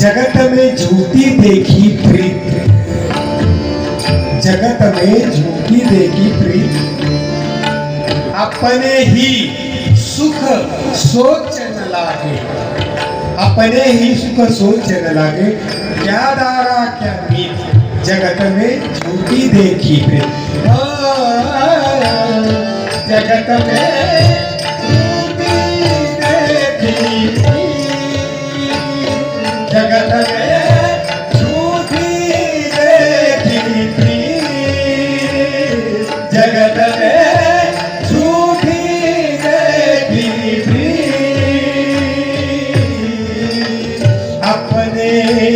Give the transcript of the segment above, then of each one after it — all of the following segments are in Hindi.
जगत में झूठी देखी प्रीत। जगत में झूठी देखी प्रीत। अपने ही सुख सोचन लागे। अपने ही सुख सोच सोचन लागे। क्या दारा क्या जगत में झूठी देखी आ, जगत में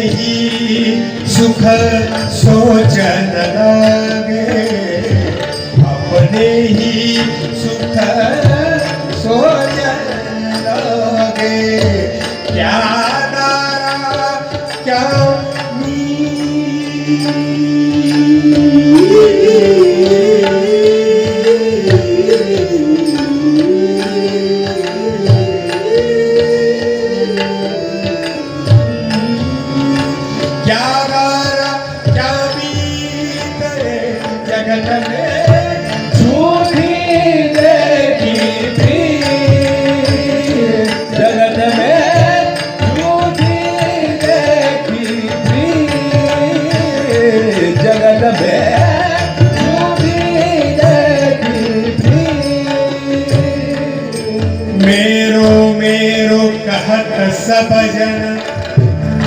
ही सुख सोचन लगे। अपने ही सुख सोचन लगे। क्या नारा क्या क्या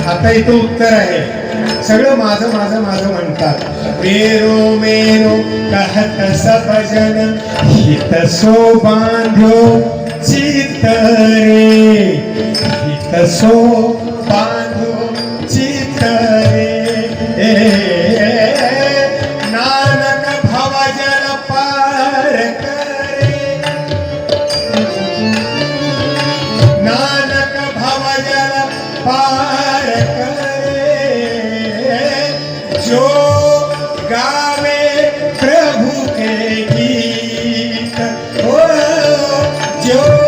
आता इथं उत्तर आहे. सगळं माझं माझं माझं म्हणतात. मेरो मेरो कहत सपजन हित सो बांध्यो चित रे. हित सो बांध्यो चित रे नानक भव पार करे नानक भव पार जो गावे प्रभु के गीत। ओ जो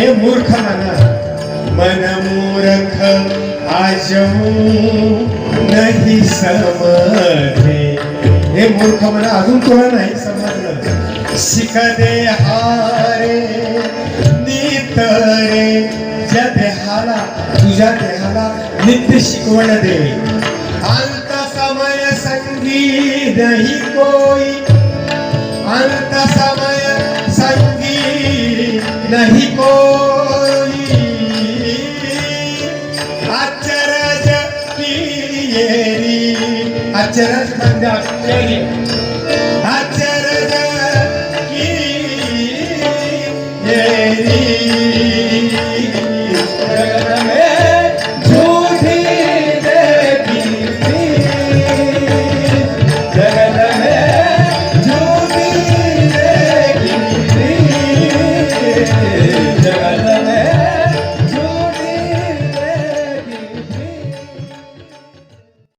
हे मूर्ख म्हणा मन मूर्ख आजऊ नाही समजे हे मूर्ख म्हणा अजून तुला नाही समजलं। शिक दे हारे, नीत रे, ज्या देहाला, तुझ्या देहाला नित्य शिकवण दे। अंत समय संगी नाही कोई। अंत समय नहीं कोई। अचरज अचरज म्हणजे